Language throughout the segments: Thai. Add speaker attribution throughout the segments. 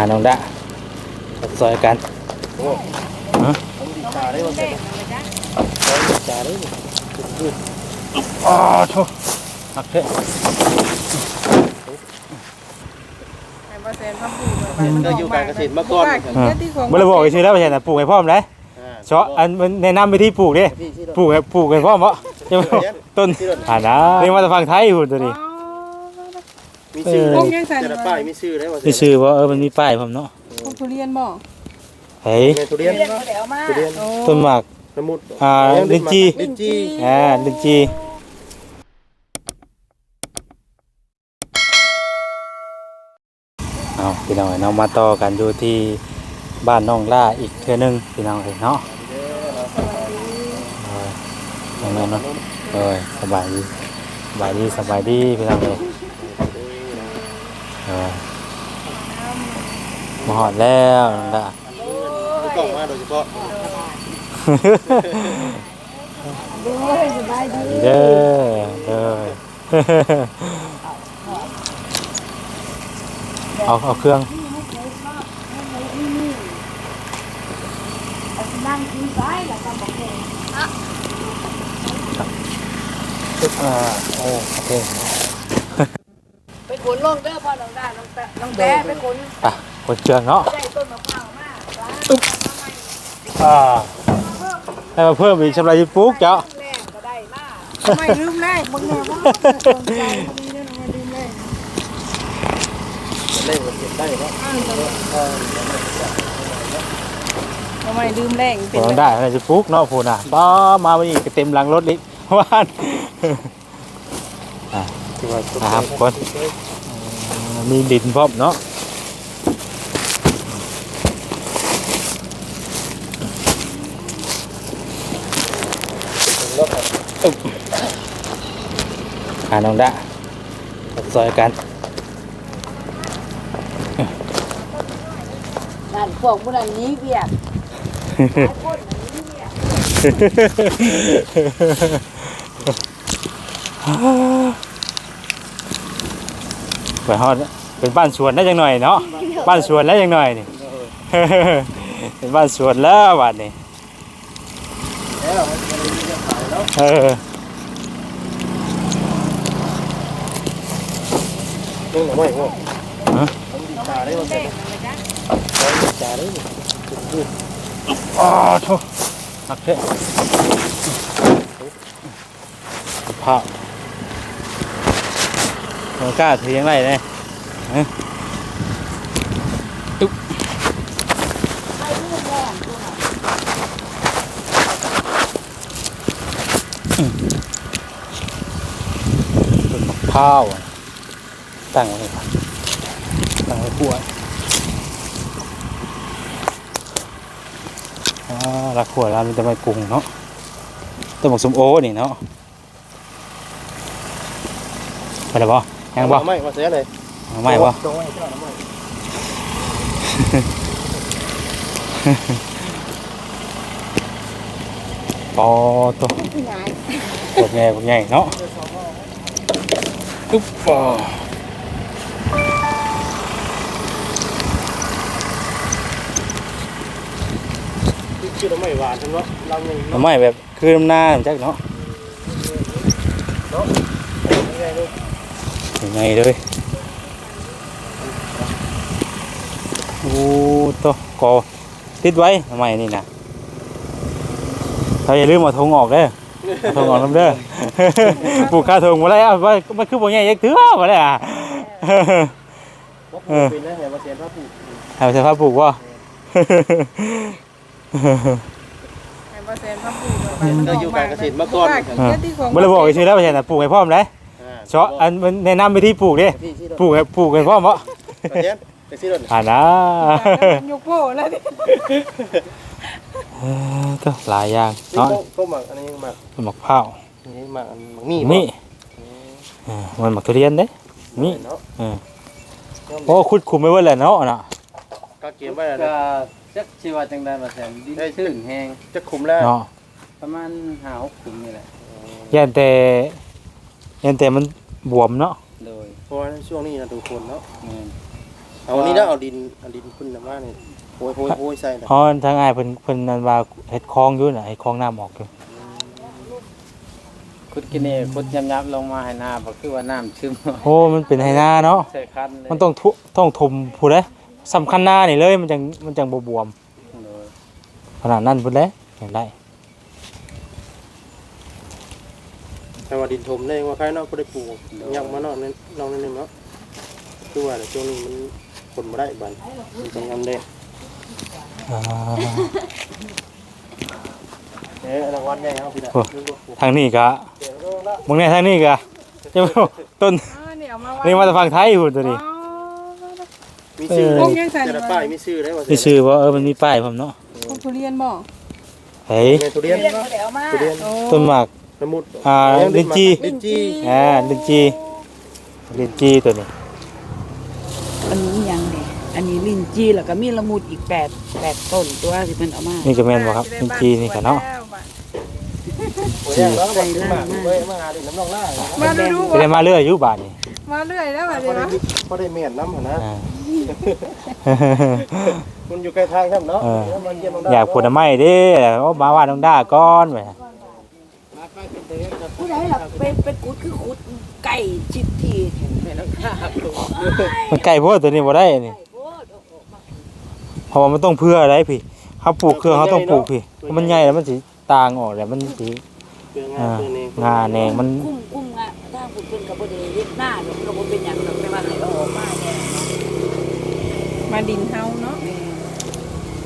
Speaker 1: าน้องดะซอยกันฮะ
Speaker 2: ผมดีตาได้ว่า
Speaker 3: เด็
Speaker 2: เป็น
Speaker 3: กนะ
Speaker 2: ดีตาได้
Speaker 1: อ๋อโทษหักเถอะ
Speaker 3: ไอ้บ่แซนพับผูก
Speaker 2: มันก็อยู่การเกษตรมาก่อน
Speaker 1: บ่ได้บอกชื่อแล้วไม่ใช่นะปลูกให้พร้อมเลยเฉาะอันมันแนะนำวิธีปลูกเด้
Speaker 2: พี่ที่
Speaker 1: ปลูกให้ปลูกให้พร้อมบ่ใช่ไหมต้นอ่านะนี่มาจากฝั่งไทยหุ่นตัวนี้
Speaker 2: มีชื่อ
Speaker 3: พงยังใส่
Speaker 2: แต่ละป้ายมีชื่อได้ว่า
Speaker 1: มีชื่อว่าเออมันมีป้ายพร้อมเนาะ
Speaker 3: พงทุเรียนบ่
Speaker 1: เฮ้ย
Speaker 2: เมทุเรียน
Speaker 3: เดี๋ยวมา
Speaker 2: ทุเรียน
Speaker 1: ต้นหมาก
Speaker 2: สมุด
Speaker 1: อ่าลิ้นจี่
Speaker 2: ลิ้นจี่
Speaker 1: อ่าลินจีเอาพี่น้องเอ้ยเนาะมาต่อกันอยู่ที่บ้านน้องล่าอีกเทื่อหนึงพี่น้องเอ้ยเนาะเออยังไงเนาะเออสบายดีสบายดีสบายดีพี่น้องเอ้ยเออ มาหอดแล้วน้องล่า
Speaker 2: มีกล่องมาโดยเฉพาะ
Speaker 1: เด้อเด้อเอาเอาเครื่อง
Speaker 3: นั่งกินซ้ายแล้วก็บอกเอง
Speaker 1: อ่าโอโอเค
Speaker 3: ไป ขนลงเด้อพ่อน้องด้าน้องแตะน้องแตะไปขน
Speaker 1: อะกดเครื่องเนาะ
Speaker 3: ได้ต้นมะพร้าวมา
Speaker 1: อ่าให้มาเพิ่มอีกชำระยิปลูกเจ้า
Speaker 3: แรงก็ได้มาทำไมลืมแรกมึงแน่ว่าสนใจพอดีเนี่ยทำไมลืมแรก
Speaker 2: ได้หมดเก็บได้เนาะ
Speaker 3: ทำไมลืมแรง
Speaker 1: ผลได้อะไรจะปลูกเนาะพูน่ะป้ามาวันนี้ก็เต็มหลังรถลิว่านอะ
Speaker 2: ที่ว่า
Speaker 1: ครับคน มีดินพร้อมเนาะอึ๊บหาน้องดะซอยกัน
Speaker 3: นั่นพวกผู้นั้นนี้เบียด
Speaker 1: ไปฮอดเป็นบ้านสวนได้จังหน่อยเนาะบ้านสวนแล้วจังหน่อยนี่ เป็นบ้านสวนแล้วบัดนี้
Speaker 2: แล้วมันจะขายแล้ว
Speaker 1: เออ
Speaker 2: ลงหน่อไม้พ่อผมดีตาได้ว่าเป็นดีตาได้
Speaker 1: อ๋อโทษหักเถอะภา พมันกล้าถือยังไงเนี่ยฮะอึ๊บต้นมะพร้าวตั้งไว้ก่อนตั้งไว้ขั้วอ่ารักขวดแล้วมันจะไม่ปรุงเนาะต้นหมกสมโอนี่เนาะไปแล้วบ่ ยังบ่
Speaker 2: ไม่มาเสียเลย
Speaker 1: เอาไม่บ่
Speaker 2: ตรงไว้เจ้าหน่อไม้
Speaker 1: ปอตัวปวดใหญ่ปวดใหญ่เนาะอุ๊บปอ
Speaker 2: ชื่อหน่อไม้หวานทั้งเนาะลำหนึ่ง
Speaker 1: เอาไม่แบบคือน้ำหน้าจักเนาะ ยังไงเลยโอ้ตัวกอติดไว้ทำไมนี่นะเราอย่าลืมเอาธงออกเด้อเอาธงออกน้ำเด้อปลูกข้าธงมาแล้วว่ามันคือบ่ใหญ่ยักเถื่อมาแล้วอะ
Speaker 2: ว่าปลูกเป็นได้ไงมาเสียพระปลูก
Speaker 1: เอาสภาพปลูกว่า
Speaker 3: ไอ้บ่แซนพับผูก
Speaker 2: มันก็อยู่การเกษตรมาก่อน
Speaker 1: บ่ได้บอกชื่อแล้วไม่ใช่นะปลูกให้พร้อมเลย เฉาะอันมันแนะนำวิธีปลูกเด้
Speaker 2: พี่ที่
Speaker 1: ปลูกให้ปลูกให้พร้อมบ่
Speaker 2: เสียไปที่รถ
Speaker 1: อ่านะ
Speaker 3: ยกโป้แล้วดิ
Speaker 1: เออก็หลายอย่าง
Speaker 2: นี่
Speaker 1: เนาะ
Speaker 2: ก็หมักอันนี้หมัก
Speaker 1: หมักข้าว
Speaker 2: นี่หมักหมักนี่
Speaker 1: นี่เออมันหมักทุเรียนเด้นี่
Speaker 2: เนาะ
Speaker 1: โอ้คุดคุมไม่เว้ยแหละเนาะน่ะ
Speaker 2: ก็เก็บไว้
Speaker 4: ก็จักชีว่าจังได้มาแทนดินชื้นแห้ง
Speaker 2: จะคุมแล้ว
Speaker 1: เนาะ
Speaker 4: ประมาณหาหกขุมนี่แหละ
Speaker 1: ยันแต่ยันแต่มัน บวมเนาะ
Speaker 4: โดย
Speaker 2: เพราะว่าช่วงนี้นะทุกคนเนาะ
Speaker 4: แม่น
Speaker 2: ทเอานี่นะเอาดินเอาดินขึ้นน้ำว่านี่โอ้ยโอ้ยโอ้ยใส่นะ
Speaker 1: อ๋อทางอ้ายเพิ่นเพิ่นนั่นว่าเฮ็ดคลองอยู่น่ะให้คลองน้ำออกอยู่
Speaker 4: ขุดกินเองขุดยับๆลงมาให้หน้าบ่คือว่าน้ำซึม
Speaker 1: โอ้มันเป็นไหนาเนาะ
Speaker 4: ใส่คันเลย
Speaker 1: มันต้องทุต้องถมผู้ใดสำคัญหน้านี่เลยมันจังมันจังบ่บวม
Speaker 4: โดย
Speaker 1: ขนาดนั้นพุ่นแหละอย่างได้
Speaker 2: ถ้าว่าดินถมได้ว่าใครเนาะบ่ได้ปลูกยังมาเนาะนั่นลองนั่นนึงเนาะคือว่าแต่ช่วงนี้มันผลบ่ได้บัดมันต้องทำได้
Speaker 1: อ่า
Speaker 2: เอ๊ะรางวัลใหญ่เฮาพี่น่ะ
Speaker 1: โอ้ทางนี้ก็มึงเนี่ยทางนี้ก็จะบ่ต้น
Speaker 3: อ่านี่เอามาไว้
Speaker 1: นี่มาจากฝั่งไทยพุ่นตัวนี้
Speaker 3: อ๋อ
Speaker 2: มีชื่อ
Speaker 1: เออ
Speaker 3: พวกยังใส่
Speaker 2: แต่ละป้ายมีชื่อได้ว่า
Speaker 1: มีชื่อบ่เออมันมีป้ายพร้อมเนาะ
Speaker 3: พวกทุเรียนบ่
Speaker 1: เฮ้ย
Speaker 2: แม่ทุเรียน
Speaker 3: เรียนมาแล้วมา
Speaker 2: ทุเรียน
Speaker 3: โอ้
Speaker 1: ต้นหมาก
Speaker 2: ละมุด
Speaker 1: อ่าลิ้นจี่
Speaker 2: ลิ้นจี
Speaker 1: อ่าลินจีลินจีตัวนี้
Speaker 5: อันนี้ยังเนี่ยอันนี้ลินจีแล้วก็มีละมุดอีกแปดแปดต้นตัวที่เพิ่นเอามา
Speaker 1: นี่ก็แม่นบ่ครับลินจีนี่ก็เนาะ
Speaker 2: โอ้ยอย่างน้องบอกขึ้นมาเว้ยมาหาดินน้ำนองล่า
Speaker 3: มาดูดู
Speaker 1: สิได้มาเรื่อยอยู่บาดนี่
Speaker 3: มาเรื่อยแล้ว
Speaker 2: พ
Speaker 3: บั
Speaker 2: อ
Speaker 3: ดนี้
Speaker 2: ได้
Speaker 3: นะ
Speaker 2: พอได้เมียนน้ำหั่นนะ
Speaker 1: อ่า
Speaker 2: มันอยู่ใกล้ทางครับเนาะ
Speaker 1: เออ
Speaker 2: เดี๋ยวมันเยี่ยมน้อง
Speaker 1: อยากผลไม้เด้โอ้มาว่าน้องด้าก่อนแหม
Speaker 5: ผู้ใดล่ะไปไปกุดคือขุดไก่ชิดทีแม่นครับ
Speaker 1: มันไก่โพดตัวนี้บ่ได้นี่เพราะว่ามันต้องเพื่ออะไรพี่เขาปลูกเครื่องเขาต้องปลูกพี่เพราะมันใหญ่แล้วมันสิต่างออกแล้วมันสิ
Speaker 2: เพื่องา
Speaker 1: อ่าน
Speaker 2: เพื่อนี่
Speaker 1: งาแหนงมัน
Speaker 5: กุ้มกุ้มงะทางผู้เพิ่นก็บ่ได้เฮ็ดหน้าดอกก็บ่เป็นหยังดอกแต่ว่าให้เอาออกมาแน่
Speaker 3: มาดินเฮาเนาะ
Speaker 5: แม่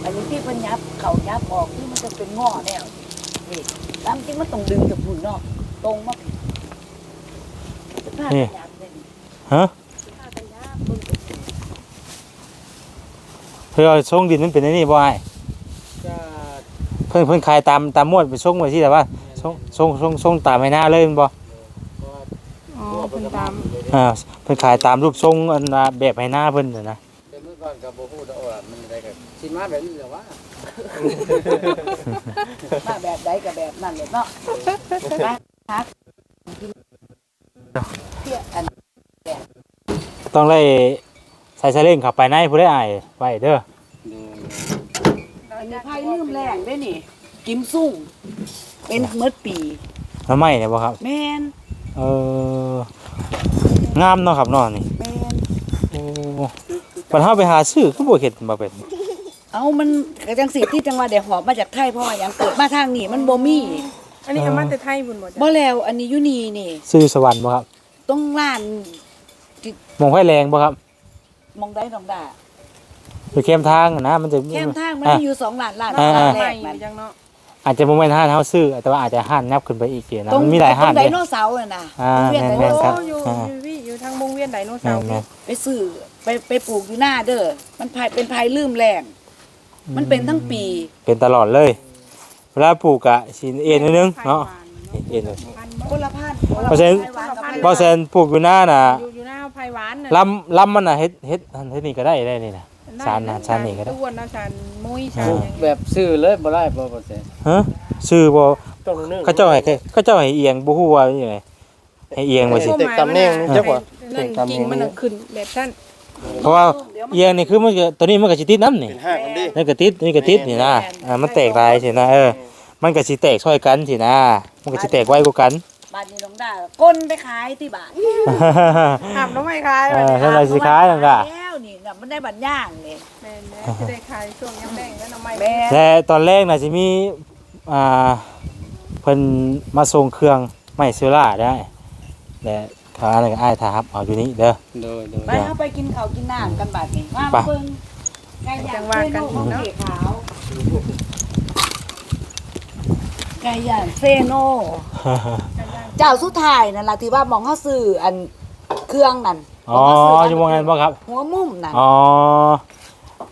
Speaker 5: อันนี้ที่เพิ่นยับเขายับออกที่มันจะเป็นง้อแนวนี่ ตามจริงมันต้องดึงจากพุ่นเนาะตรงมานี่
Speaker 1: ฮะเพื่อเอาส่งดินมันเป็นไอ้นี่บ่อ้าย
Speaker 4: ก็
Speaker 1: เพิ่นเพิ่นขายตามตามมวดไปส่งไว้ที่แต่ว่าส่งส่งส่งส่งตามให้หน้าเลยแมันบ่
Speaker 3: อ๋อเพิ่นตาม
Speaker 1: อ่าเพิ่นขายตามรูปทรงอันน่ะแบบให้หน้าเพิ่นน่ะนะ
Speaker 4: แต่เมื่อก่อนก็บ่ฮู้ดอกว่ามันได้ก็สิมาแบบนี้แหละว่า
Speaker 5: มาแบบใดก็แบบนั้นเลยเนาะไปฮักเที่ยอัน
Speaker 1: ต้องไล่ใส่ซาเล้งเข้าไปในผู้ได้อายไว้เด้อ
Speaker 4: โดย
Speaker 5: อันนี้ไพ่ลืมแรงได้นี่ กิมซุ่งเป็นเมื่อปี
Speaker 1: น้ำไม้เนี่ยบ่ครับ
Speaker 5: แมน
Speaker 1: เอองามเนาะครับเนาะนี่
Speaker 5: แมน
Speaker 1: โอ้ปัญหาไปหาซื้อคือบ่เฮ็ดมาเป็น
Speaker 5: เอามันกระจังสีที่จังหวัดเดี๋ยวหอบมาจากไทยเพราะว่าอย่างเกิดมาทางนี้มันบ่มี
Speaker 3: อันนี้เอามาแต่ไทยบุญบ่จ้ะ
Speaker 5: บ่แล้วอันนี้อยู่นี่นี่
Speaker 1: ซื้อสวรรค์บ่ครับ
Speaker 5: ต้องร้าน
Speaker 1: มองไฟแรงบ่ครับ
Speaker 5: มองได้น้องดา
Speaker 1: อยู่เข้มทางนะมันจะ
Speaker 5: แคมทางมัน
Speaker 1: อะ
Speaker 5: มีอยู่สองร้านร้าน
Speaker 1: อ่า
Speaker 5: ร้าน
Speaker 3: ให
Speaker 5: แร
Speaker 3: ม่
Speaker 5: ก
Speaker 3: อ
Speaker 5: มัน
Speaker 3: ยู่จังเนาะ
Speaker 1: อาจจะบ่แม่นห้านเฮาซื้อแต่ว่าอาจจะห้านนับขึ้นไปอีกเสียนะ
Speaker 5: ตรง
Speaker 1: มันมีหลายห้าน
Speaker 5: ตรงได
Speaker 1: เด้
Speaker 5: โนเสาร์น่ะนะ
Speaker 1: อ่า
Speaker 5: เวียนได
Speaker 1: แม่
Speaker 5: โน
Speaker 1: น
Speaker 3: โอ้
Speaker 5: เสาร์
Speaker 3: อยู่
Speaker 1: อ่า
Speaker 3: อยู่พี่อยู่ทางวงเวียนไดโนเสา
Speaker 1: แม่
Speaker 3: ร์
Speaker 1: นแม่น
Speaker 5: ไปซื้อไปไปปลูกอยู่หน้าเด้อมันภายเป็นภายลืมแรง มันเป็นทั้งปี
Speaker 1: เป็นตลอดเลยเวลาปลูกอะสิเอ็นนิดนึงเนาะเอ็นเลย
Speaker 5: คนละพัน
Speaker 1: เพราะฉะนั้นบ่แซนปลูกอยู่หน้าน่ะ
Speaker 3: อยู่อยู่หน้าไผ่หวานน่ะ
Speaker 1: ลำลำมันน่ะเฮ็ดเฮ็ดอันเฮ็ดนี่ก็ได้ได้นี่น่ะสารน่ะสารนี่ก็ได้
Speaker 3: อ้วนนะสารมุ้ยสาร
Speaker 1: อ่า
Speaker 3: อย่าง
Speaker 4: แบบซื้อเลยบ่ได้บ่บ่แซ่
Speaker 1: ฮะซื้อบ่
Speaker 2: ต้องนึ่ง
Speaker 1: เขาเจ้าให้เขาเจ้าให้เอียงบ่ฮู้ว่าเป็นจังไดให้เอียงว่าสิ
Speaker 2: เต็กตำแหน่งนี่จักว่า
Speaker 3: นั่นกิ่งมันน่ะขึ้นแบบท่าน
Speaker 1: เพราะว่าเอียงนี่คือมันก็ตัวนี้มันก็สิติดน้ำนี่
Speaker 2: เป็นห้างกันดิ
Speaker 1: นี่ก็ติดนี่ก็ติดนี่นะอ่ามันแตกหลายสินะเออมันก็สิแตกช่วยกันสินะมันก็สิแตกไวกว่ากัน
Speaker 5: บ้านนี้น้องดาก้นไปขายที่บ้าน
Speaker 3: ถามน้องไม่ขาย
Speaker 1: เออท่านใดสิขายนั่นก็
Speaker 5: แล้วนี่น่ะมันได้บัตรย่างนี่
Speaker 3: แม่นแม่จะได้ขายช่วงยำแดงแล้วน้องไม่
Speaker 5: แม่
Speaker 1: แต่ตอนแรกน่ะสิมีอ่าเพิ่นมาส่งเครื่องไม้เซลล่าได้แต่ เขาอะไรก็อ้ายทาครับเอาอยู่นี่เด้อ
Speaker 4: โดยโดย
Speaker 5: ไปเอาไปกินข้าวกินน้ำกันบัดนี้มา
Speaker 1: ไป
Speaker 5: เบิ่งไก่ย่างเฟโน่ของเก๋ขาวไก่ย่างเฟโน่เจ้าสุดท้ายนั่นล่ะที่ว่าหมองเขาซื้ออันเครื่องนั่น
Speaker 1: อ๋ออยู่วงนั้นบ่ครับ
Speaker 5: หัวมุมนั่น
Speaker 1: อ๋อ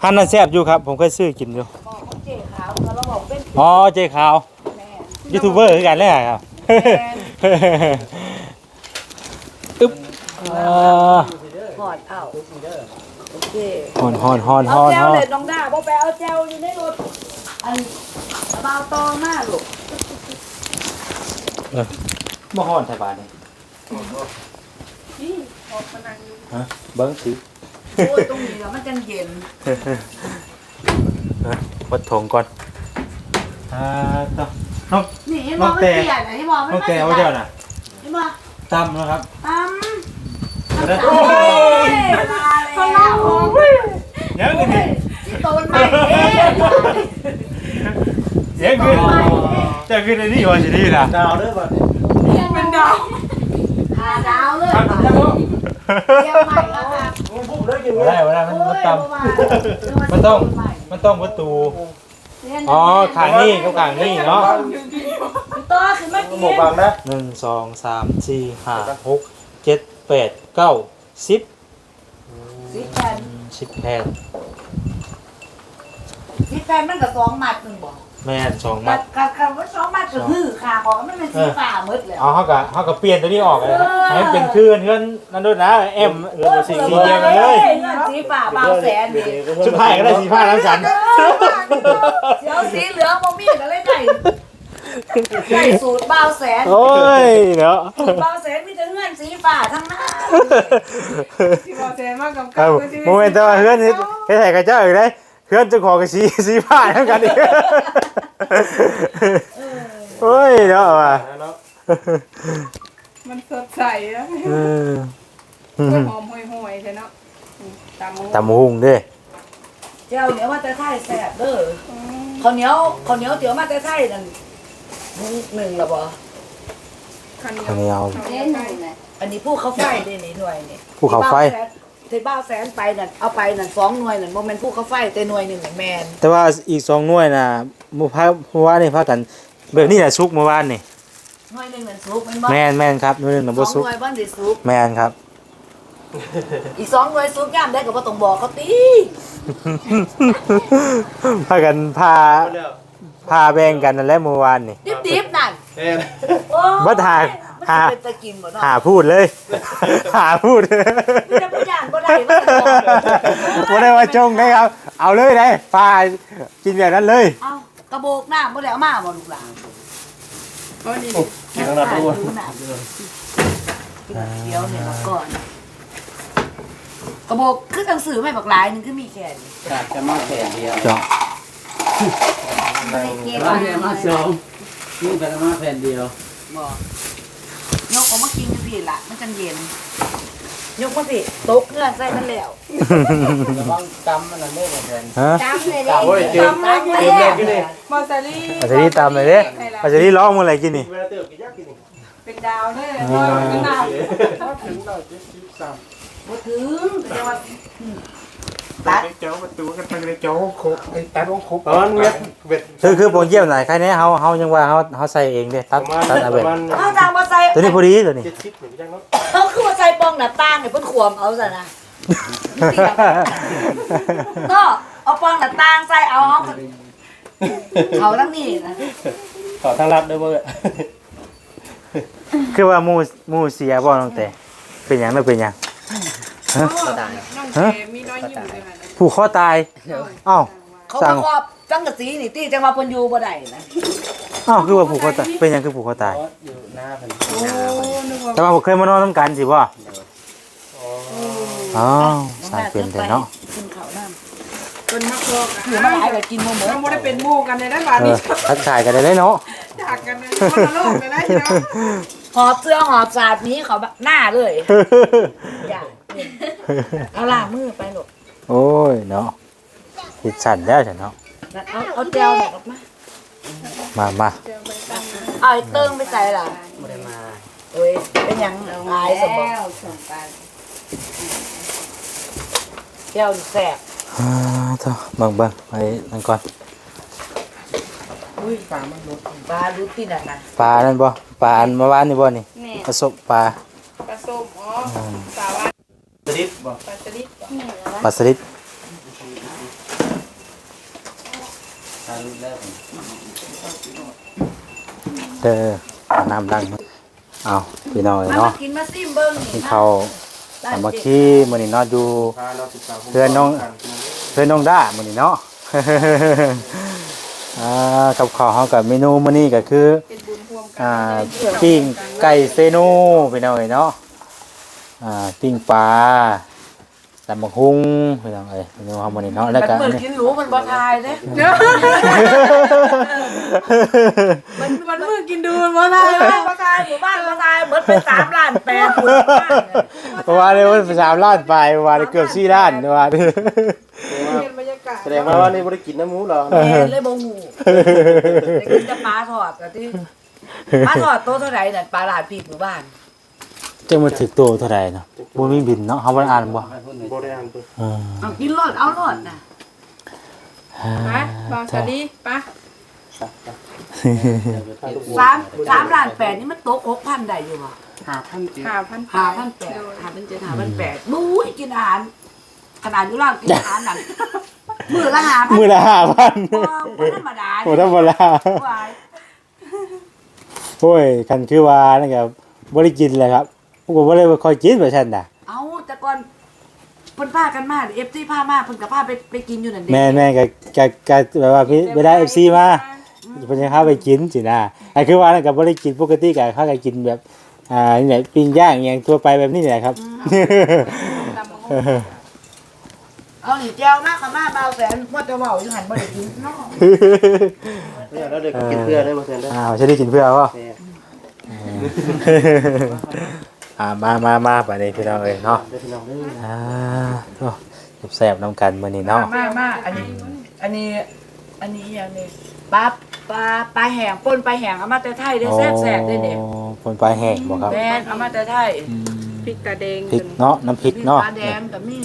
Speaker 1: ฮันน่ะแซ่บอยู่ครับ ผมเคยซื้อกินอยู่
Speaker 5: บอกของเก๋ขาวแล้วบอกเป็น
Speaker 1: อ๋อเจ๊ขาว
Speaker 5: แม่
Speaker 1: ยูทูบเบอร์คือกันเลยครับ อึ๊บอ่า
Speaker 5: หอดเอาโอเค
Speaker 1: ฮอนฮอนฮอนฮ
Speaker 5: เอา
Speaker 1: อน
Speaker 5: แจ
Speaker 1: ฮ
Speaker 5: ว
Speaker 1: อน
Speaker 5: เลยน้องดาบ่ไปเอาแจวอยู่ในรถอันเบาตอมากลูก
Speaker 1: บ่ฮอนใช่ป่ะนี่
Speaker 3: นี่ออกมานั่งอยู่
Speaker 1: ฮะเบิ้งสิ
Speaker 5: อ้ยตรงนี้แล้วมันจังเย็น
Speaker 1: วัดถงก่อนอ่าต่อน้อง
Speaker 5: นี่ให้
Speaker 1: น้
Speaker 5: ม
Speaker 1: อ
Speaker 5: องงมัน
Speaker 1: แต่
Speaker 5: เปลี่ยนอะให้มองมัน
Speaker 1: น้อง
Speaker 5: มา
Speaker 1: แต่ว่าเจ้าน่ะ
Speaker 5: ให้มอง
Speaker 1: ตำนะครับ
Speaker 5: ตั้ม
Speaker 1: โอ้ย
Speaker 5: มาแล้ว
Speaker 1: ยังกันดิ
Speaker 5: ที่โตนใหม่เอ๊ะ
Speaker 1: เสียงขึ้นจะขึ้นในนี่ว่าสิดีล่ะ
Speaker 2: ดาวเด้อบัด
Speaker 3: เป็นดาว
Speaker 5: หาดาวเลย
Speaker 2: ครับ
Speaker 5: ค่ะ
Speaker 2: ยังบ่
Speaker 5: เยี่ยมใหม่แล้วค่ะ
Speaker 2: มึงพูดได้กิน
Speaker 1: บ่
Speaker 2: บ่
Speaker 1: ได้
Speaker 2: ได้
Speaker 1: บ่ได้มัน
Speaker 5: โอ้
Speaker 1: มัน
Speaker 5: ย
Speaker 1: ต่
Speaker 5: บ่ว่าำ
Speaker 1: มันต้องมันต้องประตูอ๋อขางนี่กับขางนี่เนาะ
Speaker 5: ต่อขึ้นมากิน
Speaker 2: หมกบางนะ
Speaker 1: หนึ่งสองสามสี่ห้าหกเจ็ดแปดเก้าสิบ
Speaker 5: สิแผ่น
Speaker 1: สิบแผ่น
Speaker 5: สิแผ่นมันก็สองมัดหนึงบ่
Speaker 1: แม่นสอง
Speaker 5: กั
Speaker 1: มั
Speaker 5: ด
Speaker 1: ด
Speaker 5: กัดกัดว่าสองมัดก็คือขาของมันเป็นสีฟ้าหมดแล้ว
Speaker 1: เอาเขากะเขากะเปลี่ยนตัวนี้ออกเลย
Speaker 5: เออ
Speaker 1: ให้เป็นคลื่นเพื่อนนั่นด้วยนะเอ็มเออสีสีเดียวกันเลย
Speaker 5: เงินสีฟ้าเบาแสนดิ
Speaker 1: ชุดไทยก็ได้สีผ้าแล้วกัน
Speaker 5: เดี๋ยวสีเหลืองบ่มีก็เลยได้ ได้สูตรเบาแสน
Speaker 1: โอ้ยเนาะ
Speaker 5: สูตรเบาแสนมีแต่เงินสีฟ้าทั้งนั้น
Speaker 3: ที่บอกแจมากกับ
Speaker 1: เอาโมเมนต์แต่ว่าเพื่อนเฮ็ดเฮ็ดให้กับเจ้าอีกได้เพื่อนเจะขอกับสีสีผ้าแล้วกันอีกโอ้ยเนาะว่ะ
Speaker 2: เนาะ
Speaker 3: มันสดใสแล้ว
Speaker 1: เออ
Speaker 3: หอมห่วยๆใช่เนาะตาม
Speaker 1: ตำหุงเด้
Speaker 5: เจ้าเหนียวมาแต่ไทยแซ่บเด้อข้าวเหนียวข้าวเหนียวเตี๋ยวมาแต่ไทยนั่น หนึ่งละบ่
Speaker 3: ข้าว
Speaker 1: ข้าวเหนียว
Speaker 3: เหนียวไก่
Speaker 5: อันนี้ผู้เขาไฟได้นี่หน่วยนี่
Speaker 1: ภูเขาไฟ
Speaker 5: ที่บ้าแสนไปนั่นเอาไปนั่นสองหน่วยนั่นบ่แม่นผู้เขาไฟแต่หน่วยหนึงน่ะแมน
Speaker 1: แต่ว่าอีกสองหน่วยน่ะเมื่อพาเมื่อวานนี่พากัน แบบนี้แหละซุกเมื่อวานนี่
Speaker 5: หน่วยหนึ่งนั่นสุกแม่นบ่
Speaker 1: แม่นแม่นครับหน่วยหนึงน่ะ
Speaker 5: ส
Speaker 1: บ่
Speaker 5: อง
Speaker 1: ซุก
Speaker 5: หน่วยบ้านได้สุก
Speaker 1: แม่นครับ
Speaker 5: อีกสองหน่วยสุกยามได้ก็บ่ต้องบอกเขาติ
Speaker 1: พากันพา
Speaker 2: เอาแล้ว
Speaker 1: พาแบ่งกันนั่นแหละเมื่อวานนี่
Speaker 5: ดิบๆนั่น
Speaker 2: เอ้ย
Speaker 5: โอ้ย
Speaker 1: บ่ทา
Speaker 5: มัน
Speaker 1: หา
Speaker 5: สิเป็นตะกินบ่เนาะ
Speaker 1: หาพูดเลย หาพูด
Speaker 5: มีแต่ผู้ย่านบ่ได้บ่ได้บอก
Speaker 1: บ่ได้ว่าจงได้ครับ เอาเลยได้พากินแบบนั้นเลย
Speaker 5: เอากระโบกน้ำบ่ได้เอามาบ่ลูกหลาน
Speaker 3: โอ้นี่
Speaker 2: กินขนาดตัว
Speaker 5: ดูน้ำเดี๋ยวเนี่ยมาก่อน กระโบกคือจังสือไม่บักหลายหนึงคือมีแค่นี้
Speaker 4: ขาดจะมาแผ่นเดียว
Speaker 1: จ้ะ
Speaker 4: มาเดียวมาสองนี่แต่มาแผ่นเดียว
Speaker 5: บ่ยกออกมากินจังซี่ล่ะมันจังเย็น ยกมาสิตกเงื่อนใส่มันแล้ว
Speaker 4: ระวังจำมันนั่นได้แผ่น
Speaker 1: ฮะ
Speaker 5: ตามเลย
Speaker 2: โอ้ยเตรียม
Speaker 5: ตาม
Speaker 2: เตรียมแรงกินนี่
Speaker 3: มอสซารี
Speaker 1: อาจารย์ตามเลยเด้อาจารย์ร้องมื้อไรกินนี่
Speaker 2: เวลาเติบกินยากกินนี่
Speaker 3: เป็นดาวเลยเป็นดาว
Speaker 2: ถึงเราจะคิดซ้ำ
Speaker 5: บ่ถึงแต่ว่า ตัด
Speaker 2: เจ้าประตูกันไปเลยเจ้าโคกไอ้ตัดวงคุกประมาณเม็ดเบ็ด
Speaker 1: คือคือผมเยี่ยมหน่อยใครแน่เฮาเฮายังว่าเฮาเฮาใส่เองเด้ตั
Speaker 2: ป
Speaker 1: ด
Speaker 2: ระมาณ
Speaker 1: ตัดเอา
Speaker 2: ป
Speaker 1: แบบ
Speaker 2: ระมาณ
Speaker 5: เอาทางมาใส่
Speaker 1: ตัวนี้พอดีตัวนี้
Speaker 2: เจ็ดสิบหรือจังเนาะ
Speaker 5: เอาคือว่าใส่ปองหน้าต่างเนี่ยเพิ่นขวมเอาซะนะก็เอาปองหน้าต่างใส่เอาเอาเขาทั้งนี้นะ
Speaker 2: ขอทางลัดด้วยเว้ย
Speaker 1: คือว่าหมู่หมู่เสียบ่น้องแต่เป็นหยังเด้อเป็นหยัง
Speaker 3: น้องเจมีน้อยอยู่ด้วยกัน
Speaker 1: ผูกคอตายอ้าว
Speaker 5: เขา
Speaker 1: สั่
Speaker 5: มางครอบจังกะสีนี่ตี้จังว่าเพิ่นอยู่บ่ได้นะ
Speaker 1: อ้าวคือว่าผูกคอตายเป็นหยังคือผูกคอตาย
Speaker 4: อยู่หน้าแผ่น
Speaker 3: โอ้นึกว่า
Speaker 1: แต่ว่าผมเคยมานอนน้ำกันสิบ่อ๋อสายเป็นแต่เนาะ
Speaker 5: กินข้าวน้ำ
Speaker 3: เป็นมักโลก
Speaker 5: อยู่มาหลายก็กินบ่หมด
Speaker 3: เราไม่ได้เป็นหมู่กันในนั้นบาด
Speaker 1: เอ
Speaker 3: นี้
Speaker 1: อทักทายกันได้เลยเนาะ
Speaker 3: จากกันในคนละโลกเลยนะเนาะ
Speaker 5: หอบเสื้อหอบสาดนี้เขาแบบหน้าเลย อย่า เอาล้างมือไปลูก
Speaker 1: โอ้ยเนาะติดสั่นแล้วฉันเนาะ
Speaker 5: นั่นเอาเอาเจลหน่อยออกมา
Speaker 1: มามา
Speaker 5: เอาไอ้เติงไปใส่ล่ะ
Speaker 4: ไม่ได้มา
Speaker 5: โอ้ยเป็นหยังอายสมบัติเจ้าแสบ
Speaker 1: อ่าเถอะเบิ่งเบิ่งไปนั่นก่อน
Speaker 5: อุ้ยปลามันลดปลาลุดที่นั่นนะ
Speaker 1: ปลานั่นบ่ปลาอันเมื่อวานนี่บ่นี่
Speaker 3: นี่
Speaker 1: ผสมปลา
Speaker 3: ปลาส้มอ๋อสาวัต
Speaker 2: ส ลิดบ่
Speaker 3: ปลาสลิด
Speaker 1: ปลาสลิด
Speaker 4: ทานรู้แล้ว
Speaker 1: เด้อเอาน้ำดังมาเอาพี่น้อย
Speaker 5: มา
Speaker 1: เนาะ
Speaker 5: มากินมาซิมเบิ้ง
Speaker 1: ที่เขาสามัคคีมื้อนี้เนาะอยู่
Speaker 2: พาเราศึกษา
Speaker 1: เพื่อนน้อง เพื่อนน้องด้ามื้อนี้เนาะ อ่ากับข้าวเฮากับเมนูมื้อนี้ก็คือ
Speaker 3: เป็นบุญร่วมกั
Speaker 1: อ่าปิ้งไก่เซโนพี่น้องเอ้ยเนาะ อ่าปิ้งปลาตตำบักหุ่งพี่น้องเอ้ยเมนูเฮามื้อนี้เนาะแล้ว
Speaker 5: มัน
Speaker 1: ก็
Speaker 5: เหมือนกินหรูมันบ่ทายเด้
Speaker 3: มันมันมือกินดูมันบ่ได้
Speaker 5: บ่ทายหมู่บ้านบ่ทายเหมือนเป็น3ล้าน8คนบ้านเนี่ย
Speaker 1: เพราะว่าได้ว่าสามล้านไปว่าได้เกือบ4ล้านว่าเด้อ
Speaker 3: เห็นบรรยากาศ
Speaker 2: แสดงว่านี่บ่ได้กินน้ำหมูเหรอ
Speaker 5: แม่เลยบ่ฮู้ได้กินแต่ปลาทอดก็ที่ปลาทอดโตเท่าไหร่นั่นปลาลาดปีกหมู่บ้าน
Speaker 1: จังมาถึกตัวเท่าใดเนาะบ่มีบินเนาะเฮาบ่ได้อ่านบ่
Speaker 2: บ่ได้อ่านเพิ่น
Speaker 1: อืม
Speaker 5: เอากินรอดเอารอดน่ะ
Speaker 3: ไปบางสวัสดีไป
Speaker 5: สามสามล้านแปดนี่มันตก6,000ได้อยู่บ่
Speaker 3: หาพัน
Speaker 5: ห้าพันแปดห้าพันเจ็ดห้าพันแปดบุ้ยกินอาหารขนาดอยู่ล่างกินอาหารนั่นมือละห้าพัน
Speaker 1: มื้อละ5,000
Speaker 5: บ่ธรรมดา
Speaker 1: บ่ธรรมดา
Speaker 5: ว้าย
Speaker 1: โอ้ยคันคือว่านั่นก็บ่ได้กินเลยครับ พวกผมบ่ได้ค่อยกินว่าซั่นน่ะ
Speaker 5: เอาแต่ก่อนเพิ่นพากันมาเอฟซีพามาเพิ่นก็พาไปไปกินอยู่นั่นเด้
Speaker 1: แม่แม่ก็ก็ก็แบบว่าพี่ไปได้ FC มาเพิ่นจะพาไปกินสินะไอ้คือว่านั่นก็บ่ได้กินปกติก็เขาก็กินแบบอ่านี่แหละปิ้งย่างอหย่างทั่วไปแบบนี้แหละครับ
Speaker 5: เอาหนีแจ้วมากค่ะมาเบาแสนว่าจะเว้าอยู่หันบ่ได้กินเนาะ
Speaker 2: เนี่ยแล้วเด็กก็กินเพื่อได้บ่แซ่นเด้อ
Speaker 1: อ้าวจะได้กินเพื่อเปล่า
Speaker 2: แม่
Speaker 1: อ่ามามามาไปเลยพี่น้องเอ้ยเนาะ
Speaker 2: ได้พี่น้องเด้อ
Speaker 1: อ่าโอ้แซ่บๆน้ำกันมื้อนี้เนาะ
Speaker 5: มามาอันนี้ อันนี้ อันนี้อย่างนี้ปลาปลาปลาแห้งป่นปลาแห้งเอามาแต่ไทยได้แซ่บๆเด้เนี่ย
Speaker 1: โอ้คนปลาแห้งบ่ครับ
Speaker 5: แม่นเอามาแต่ไทย
Speaker 1: อืม
Speaker 3: พริกตาแดง
Speaker 1: พริกเนาะน้ำพริกเนาะ
Speaker 5: ปลาแดงกับนี่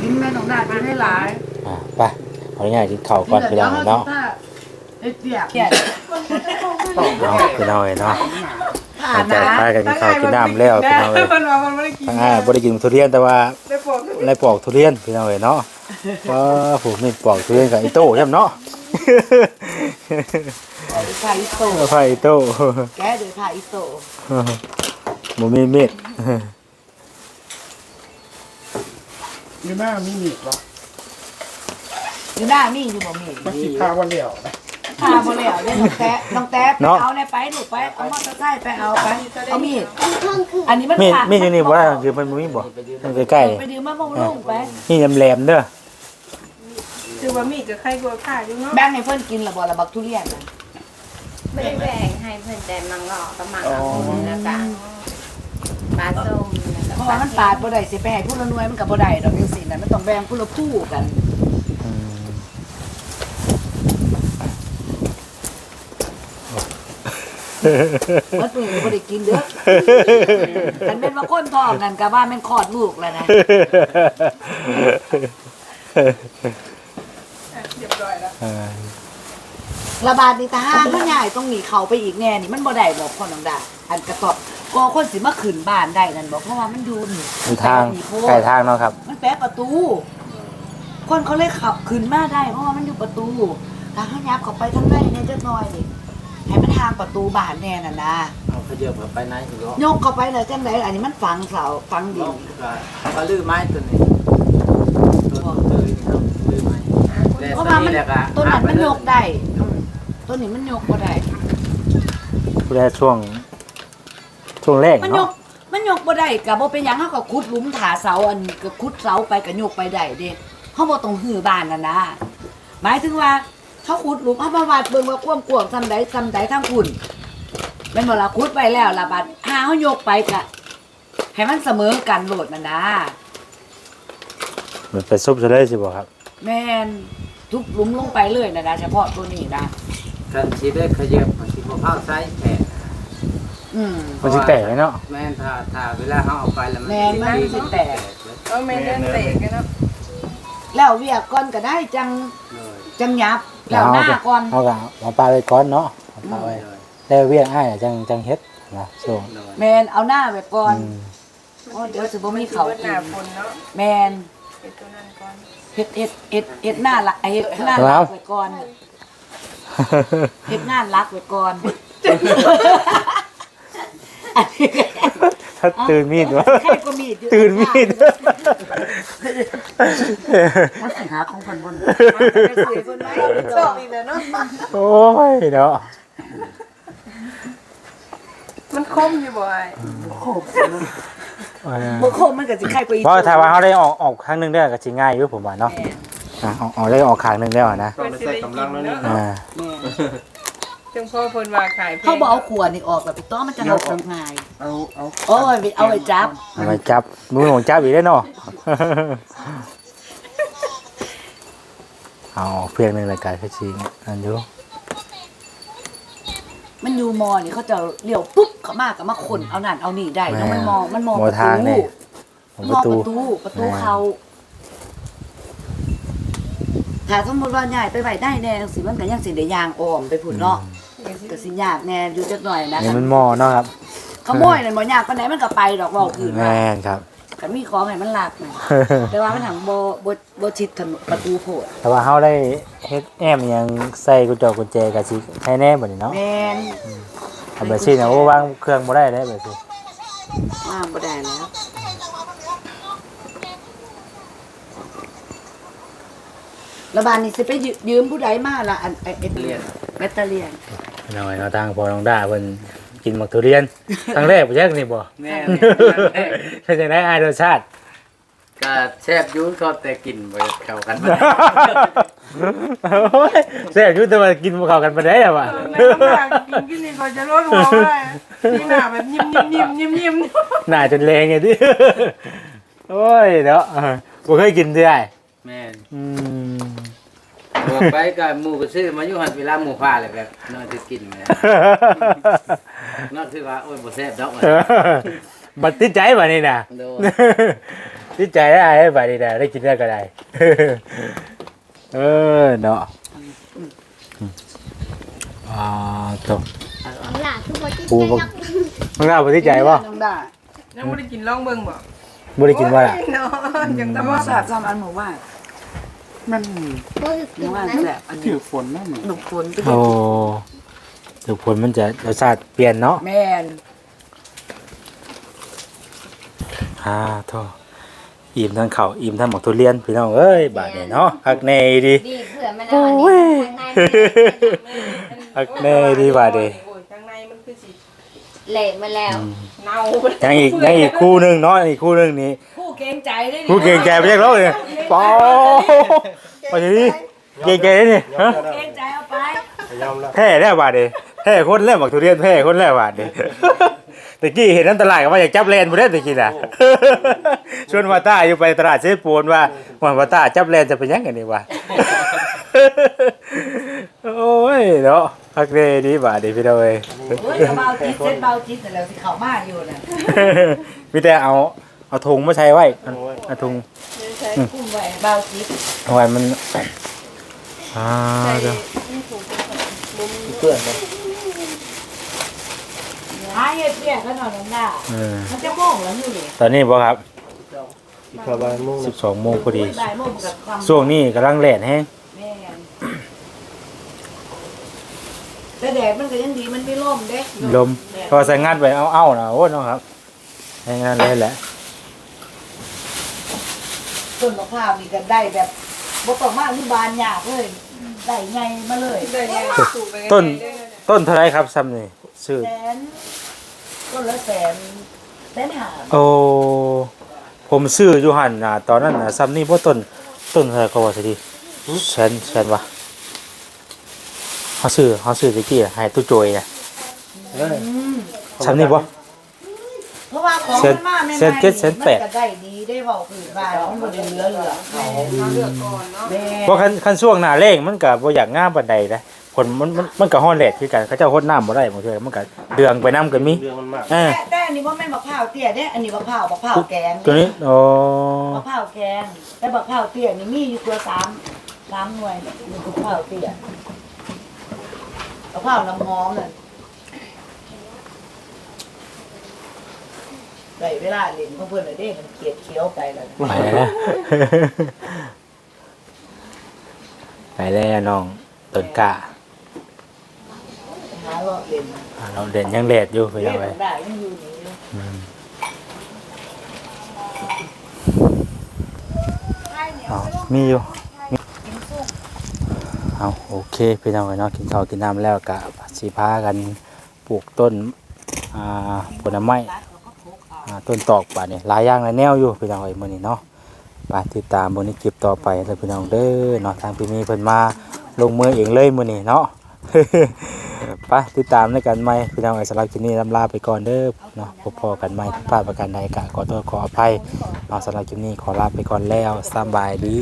Speaker 5: กินแม่น้องนากินให้หลาย
Speaker 1: อ่าไปขออนุญาตกินข้าวก่อนพี่น้องเนาะ
Speaker 5: เฮ็ดเปียกเนี่ย
Speaker 1: เนาะพี่น้องเอ้ยเนาะ
Speaker 5: ผ่า
Speaker 1: หลั
Speaker 5: น
Speaker 1: งจาก
Speaker 5: นะ
Speaker 1: พากันกินข้าวกินน้ำแล้วพี่น้องเอ้ย
Speaker 3: มันว่ามันไม่ได้กิน
Speaker 1: ทางอ้ายบ่ได้กินทุเรียนแต่ว่า
Speaker 3: ได้ปอก
Speaker 1: ได้ปอกทุเรียนพี่น้องเอ้ยเนาะว่าผมมีปอกทุเรียนกับอีโต้ใช่ไหมเนาะ
Speaker 5: ผ่าอิโต
Speaker 1: ไฟอีโต้
Speaker 5: แกเดี๋ยวผ่าอิโต
Speaker 1: บ่มีมีด
Speaker 6: อยู่หน้ามีมีดเหรอ
Speaker 5: อยู่หน้ามีอยู่บ่มี
Speaker 6: มันสิพาวันเดียวนะ
Speaker 5: ผ่าบ่แล้วเด้น้องแต๊ะน้องแต๊ะไปเอาในไปลูกไปเอามอเตอร์ไซค์ไปเอาไปเอามีดอันนี้มัน
Speaker 1: มีด
Speaker 5: ผ่า
Speaker 1: มีดอยู่นี่บ่ได้คือมันบ่มีบ่มันใกล้
Speaker 5: ไปดื่มมาบ่ลงไป
Speaker 1: ๆนี่แหลมๆเด้อ
Speaker 3: คือว่ามีกับใครกลัวข้าอยู่เนาะ
Speaker 5: แบ่งให้เพิ่นกินละบ่ละบักทุเรียนน่ะ
Speaker 7: ไม่ได้แบ่งให้เพื่อนแต่มังงอกกับมังงอกแล้วก็ปลาส้มแล้ว
Speaker 5: เพ
Speaker 7: ก็
Speaker 5: ราะว่ามันปาดบ่ได้สิไปให้ผู้ละหน่วยมันก็บ่ได้ดอกจังซี่น่ะมันต้องแบ่งผู้ละผู้กัน
Speaker 1: อืม
Speaker 5: มันปืนบ่ได้กินเด้อคันแม่นว่าคนท้องนั่นก็ว่าแม่นคลอดลูกแล้วนะ
Speaker 3: เรียบร้อยแล้ว
Speaker 1: เออ
Speaker 5: ระบาดนี่ตาห้างมันใหญ่ต้องหนีเขาไปอีกแน่นี่มันบ่ได้บอกพ่อน้องดาอันกระตอบก็คนสิมาขึ้นบ้านได้นั่นบอกเพราะว่ามันอยู่นี่
Speaker 1: มันทาง
Speaker 5: มีโพ
Speaker 1: ใกล้ทางเนาะครับ
Speaker 5: มันแปะประตู คนเขาเลยขับขึ้นมาได้ เพราะว่ามันอยู่ประตูถ้าเขายับเข้าไปทางในเนี่ยจักหน่อยนี่ ให้มันทางประตูบ้านแน่น่ะนะ
Speaker 4: เอาขยับเข้าไปไหนสิบ่
Speaker 5: ยกเข้าไปเลยจังไดอันนี้มันฝังเสาฝังดิ
Speaker 4: ล
Speaker 5: น
Speaker 4: องก็ก็ลื้อไม้ตัวนี้ตัวตื้อนี่ครับลื้อไม้แต่
Speaker 5: เพราะ
Speaker 4: ตัว
Speaker 5: ว่ามั
Speaker 4: นี้
Speaker 5: น
Speaker 4: แหละก็
Speaker 5: ต้นนั้นมันยกได้อืมต้นนี้มันยกบ่ได้
Speaker 1: ผู้ใดช่วง ช่วงแรก
Speaker 5: มันย
Speaker 1: เนาะ
Speaker 5: กมันยกบ่ได้ก็บ่เป็นหยังเฮาก็ขุดหลุมถาเสาอันก็ขุดเสาไปก็ยกไปได้เด้เฮาบ่ต้องหื้อบ้านนั่นนะหมายถึงว่า เขาขุดหลุมเฮามาวัดเบิ่งว่าความกว้างซำใดซำใดทางคุณแม่นบ่ล่ะขุดไว้แล้วล่ะบัดหาเฮายกไปก็ให้มันเสมอกันโลดนั่นนะ
Speaker 1: เหมือนไปซุบซะเลยสิบ่ครับ
Speaker 5: แม่นทุกหลุมลงไปเลยนะนะเฉพาะตัวนี้นะ
Speaker 4: กันสิได้ขยับมันสิบ่เข้าไซส์แขน
Speaker 5: อืม
Speaker 1: มันสิแตกเลยเนาะ
Speaker 4: แม่นถ้าถ้าเวลาเฮาเอาไปแล้วมัน
Speaker 5: แม่นมันสิแตก
Speaker 3: เออไม่เล่นเตะกันเนาะ
Speaker 5: แล้วเวียกก่อนก็ได้จัง
Speaker 4: เลย
Speaker 5: จังยับ แล้วหน้าก่อน
Speaker 1: เอาก็เอาปลาไปก่อนเนาะเอาปลาไว้
Speaker 4: เลย
Speaker 1: แล้วเวียนอ้ายจังจังเฮ็ดนะช่วง
Speaker 4: เลย
Speaker 5: แมนเอาหน้าไว้ก่อน
Speaker 1: อืม
Speaker 5: โอ้เดี๋ยวสิบ่มีเขาว
Speaker 3: ห
Speaker 5: กิ
Speaker 3: น้านฝนเนาะ
Speaker 5: แมน
Speaker 3: เป็นตัวนั้นก่อน
Speaker 5: เฮ็ดเฮ็ดเฮ็ดเฮ็ดหน้าละเฮ็ดหน้ารักไว้ก่อนเฮ็ดงานรักไว้ก่อนอันนี้
Speaker 1: ถ้า ตื่นมีดวะ
Speaker 5: ใครก็มีดอยู่
Speaker 1: ตื่นมีด
Speaker 5: มันสิหาของเพิ่นบ่น
Speaker 3: ชอบอีกแล้วเนาะ
Speaker 1: โอ้ยเนาะ
Speaker 3: มันคมอยู่บ่ไอ้
Speaker 5: โคบ
Speaker 1: เออ
Speaker 5: บ่คมมันก็สิไข่กว่าอีก
Speaker 1: เพราะถ้าว่าเขาได้ออกออกครั้งหนึงได้ก็สิง่ายอยู่ผมว่าเนาะ
Speaker 5: แม่น
Speaker 1: อะออกออกได้ออกครั้งหนึงแล้วอะนะ
Speaker 2: ต้องไปใส่กำลังแล้วนี่
Speaker 1: อ่า
Speaker 3: จังพ่อเพิ่นว่าขาย
Speaker 5: เขาบ่เอาขวดนี่ออกแบบไปต้อมันจะหลบลงง่าย
Speaker 6: เอาเอา
Speaker 5: โอ้ยไปเอาไปจับ
Speaker 1: เอาไปจับมือของจับอีกได้วเนาะเอาออกเพียงหนึงรายการคือสิอันอยู่
Speaker 5: มันอยู่มอนี่เขาจะเลี้ยวปุ๊บเข้ามาก็มาคนเอานั่นเอานี่ได้แล้วมันมองมันมอง
Speaker 1: หม
Speaker 5: ป
Speaker 1: อ
Speaker 5: ระ
Speaker 1: ทาง
Speaker 5: ตู
Speaker 1: นี่ของ
Speaker 5: ม
Speaker 1: ประ
Speaker 5: อง
Speaker 1: ตู
Speaker 5: ประตูประตูเขาถ้าสมมติว่าใหญ่ไปไหวได้แน่จังสิมันก็ยังสิได้ยางอ้อมไปพุ่นเนาะ ก็สิยากแน่อยู่จักหน่อยนะ
Speaker 1: นี่มันหม้อเนาะครับ
Speaker 5: ขโมยนั่นบ่ยากปานใดมันก็ไปดอกเว้าอื่นว่า
Speaker 1: แม่นครับ
Speaker 5: ก็มีของให้มันลักนะแต่ว่ามันถังบ่บ่บ่ชิดถนนประตูโพด
Speaker 1: แต่ว่าเขาได้เฮ็ดแอมยังใส่กุญแจกุญแจกับสิให้แน่บ่นี่เนาะ
Speaker 5: แม่น
Speaker 1: อันเบอร์ซี่นะโอ้วางเครื่องบ่ได้เลยเบอร์ซี่
Speaker 5: ว่างบ่ได้แล้ว แล้วบานนี้สิไปยืยืมผู้ใดมาล่ะอันไอ้ไอ้เรียนแบตเตอรี่ยน
Speaker 1: หน่อยเนาะทางพอน้องด้าเพิ่นกินหมักทุเรียนครั้งแรกบ่แยกนี่บ่
Speaker 4: แม่
Speaker 1: เป็นจังได๋อายรสชาติ
Speaker 4: ก็แซ่บอยุ่เขาแต่กินบ่เข้ากันบ่ได้
Speaker 1: โอ้ยแซ่บอยู่แต่ว่ากินบ่เข้ากันปานใดอะว่ะ
Speaker 3: กินกินนี่ก็จะลดหัวได้นี่หน้าแบบยิ้มยิ้มยิ้มยิ้มยิ้ม
Speaker 1: หน้าจนแรงไงติโอ้ยเนาะเออบ่เคยกินเด้อ
Speaker 4: แม่น
Speaker 1: อืม
Speaker 4: บอกไปก็หมู่ก็ซื้อมาอยู่หันเวลาหมู่ฟ้าเลยแบบนอนสิกินแม่นอนคือว่าโอ้ยบ่แซ่บดอกว่า
Speaker 1: บัดติดใจบ่นี่น่ะ
Speaker 4: โดน
Speaker 1: ติดใจได้ไอ้บ่นี่น่ะได้กินได้ก็ได้ เออเนาะอ่าตบ
Speaker 7: หล่ะทุกคนที่
Speaker 1: ปูบ่มึงน่าบ่ติดใจบ่
Speaker 5: น้องดา
Speaker 3: ยังไม่ได้กินลองเบิ่งบ่
Speaker 1: บ่ได้กินบ่ล่ะ
Speaker 3: เนาะยัง
Speaker 5: แต่
Speaker 3: ตะ
Speaker 5: ว่า
Speaker 3: ว่า
Speaker 5: สาบซ้ำอันหมู่ว่า
Speaker 6: มัน
Speaker 7: พูดถึ
Speaker 5: หมู่
Speaker 7: ง
Speaker 5: ว่า
Speaker 7: นั้น
Speaker 5: แซ่บอัน
Speaker 6: ถื
Speaker 5: นี้
Speaker 6: อฝนนะมัน
Speaker 5: หนุกฝนไป
Speaker 1: โอ้ทุกผลมันจะรสชาติเปลี่ยนเนาะ
Speaker 5: แม่น
Speaker 1: อ่าโทษอิ่มทั้งข้าวอิ่มทั้งหมกทุเรียนพี่น้องเอ้ยบาดนี้เนาะฮักแน่ดี
Speaker 7: ดีเผื่อมันเอาอันนี้ข้างใน
Speaker 1: ฮักแน่ดีบาดนี้
Speaker 3: โอ้ยข้างในมันคือสิ
Speaker 7: เละมาแล้ว
Speaker 3: เน่า
Speaker 1: ยังอีกยังอีกคู่หนึงเนาะอีกคู่หนึงนี่
Speaker 5: ผู้ เกรงใจได้นี่
Speaker 1: ผู้เก่งแก่ไปเรียกเราเลยปอไปดิเก่งแก่นี่ฮะ
Speaker 5: เกรงใจเอาไป
Speaker 2: ยอมแล้ว
Speaker 1: แพ้แล้วบาดนี้แพ้คนแล้วหมักทุเรียนแพ้คนแล้วบาดนี้ตะกี้เห็นอันตรายก็ว่าอยากจับแลนบ่ได้ตะกี้น่ะชวนวาต้าอยู่ไปตลาดเซปูนว่าวันวาต้าจับแลนจะเป็นยังไงนี่วะโอ้ยเนาะฮักเดดีบาดนี้พี่น้องเอ้ย
Speaker 5: โอ้ยเบาจิตเส้นเบาจิตแต่แล้วสิเข้ามาอยู่น่ะ
Speaker 1: มีแต่เอา เอาถุงมาใช้ไว้เอาเอาถุง
Speaker 5: คุ้มไว้เบาจิต
Speaker 1: เอาไว้มันอ่าเดี๋ยว
Speaker 2: เพื่อนนะ
Speaker 5: หาเฮ็ดเบี้ยกันหน่อยน้องดา
Speaker 1: เออ
Speaker 5: มันจะโมงแล้วอยู่นี่
Speaker 1: ตอนนี้บ่ครับ
Speaker 2: อีกประมาณโมงนะ
Speaker 1: 12โมงพอดี
Speaker 5: บ่ายโมงกับความ
Speaker 1: ช่วงนี้กำลังแหลนแฮง
Speaker 5: แม่นแต่แดดมันก็ยังดีมันไม่ร่มเด้
Speaker 1: ลมพอใส่งานไปเอาเอานะโอ้เนาะครับใช้งานเลยแหละ
Speaker 5: ต้นมะพร้าวนี่ก็ได้แบบบ่ต้องมาที่บานยากเลยได้ใหญ่มาเลย
Speaker 3: ได้ไงสูบไปไง
Speaker 1: ต้นต้นเท่าไหรครับซ้ำนี่ซื้อ
Speaker 5: แสนต้นละแสนแสนหา
Speaker 1: โอ้ ผมซื้ออยู่หันน่ะตอนนั้นน่ะซ้ำนี่บ่ต้นต้นเท่าไหรก็ว่าสิดีแสนแสนวะเขาซื้อเขาซื้อตะกี้อะให้ตู้โจยน่ะ
Speaker 2: เอ้ย
Speaker 1: ซ้ำนี่บ่
Speaker 5: เพราะ ว่าของ
Speaker 1: แสน
Speaker 5: มันมาใหม่ๆ
Speaker 1: แสนเจ็ดแสนแปด
Speaker 5: มันก็ได้ดีได้เว้าคือว่ามันบ่ได้เหลือเหลือ
Speaker 3: มาเลือกก่อนเนาะ
Speaker 5: แม่
Speaker 1: เพราะคันคันช่วงหน้าแล้งมันก็บ่อยากงามปานใดนะผลมันมันมันก็ฮ้อนแดดคือกันเขาเจ้าฮดน้ำบ่ได้บางเทื่อมันก็เดืองไปน้ำก็มี
Speaker 2: เรื่องมันมาก
Speaker 1: เออ
Speaker 5: แต่แต่อันนี้บ่แม่นมะพร้าวเตี้ยเด้ อันนี้มะพร้าวมะพร้าวแกง
Speaker 1: ตัวนี้โอ้
Speaker 5: มะพร้าวแกงแต่มะพร้าวเตี้ยนี่มีอยู่ตัวสามสามหน่วยเนี่ยมะพร้าวเตี้ยมะพร้าวน้ำหอมนั่น ได้เวลาเล่นของเพิ่นน่ะเด้มันเกลียดเขียวไปแล้วนะ
Speaker 1: ไปแล้ว ไปแล้วน้องต้นกล้า
Speaker 5: หาเลาะเล่น
Speaker 1: อ่าเราเด่นยังแดดอยู่ไป
Speaker 5: เล่
Speaker 1: ยัง
Speaker 5: น
Speaker 1: ไง
Speaker 5: ได้ยังอยู่นี่อยู่
Speaker 1: อืมอ๋อมีอยู่มีเอาโอเค พี่น้องเนาะกินข้าวกินน้ำแล้วกะสีพากันปลูกต้น อ่า ผลไม้
Speaker 5: ต้
Speaker 1: นตอกป่านี่หลายอย่างหลายแนวอยู่พี่น้องเอ้ยมื้อนี้เนาะไปติดตามบนนี้คลิปต่อไปเลยพี่น้องเด้อเนาะทางพี่มีเพิ่นมาลงมือเองเลยมื้อนี้เนาะไปติดตามด้วยกันไหมพี่น้องไอ้สำหรับคลิปนี้ลำลาไปก่อนเด้อเนาะพบพอกันไหมผิดพลาดประการใดกะขอโทษขออภัยเนาะสำหรับคลิปนี้ขอลาไปก่อนแล้วสบายดี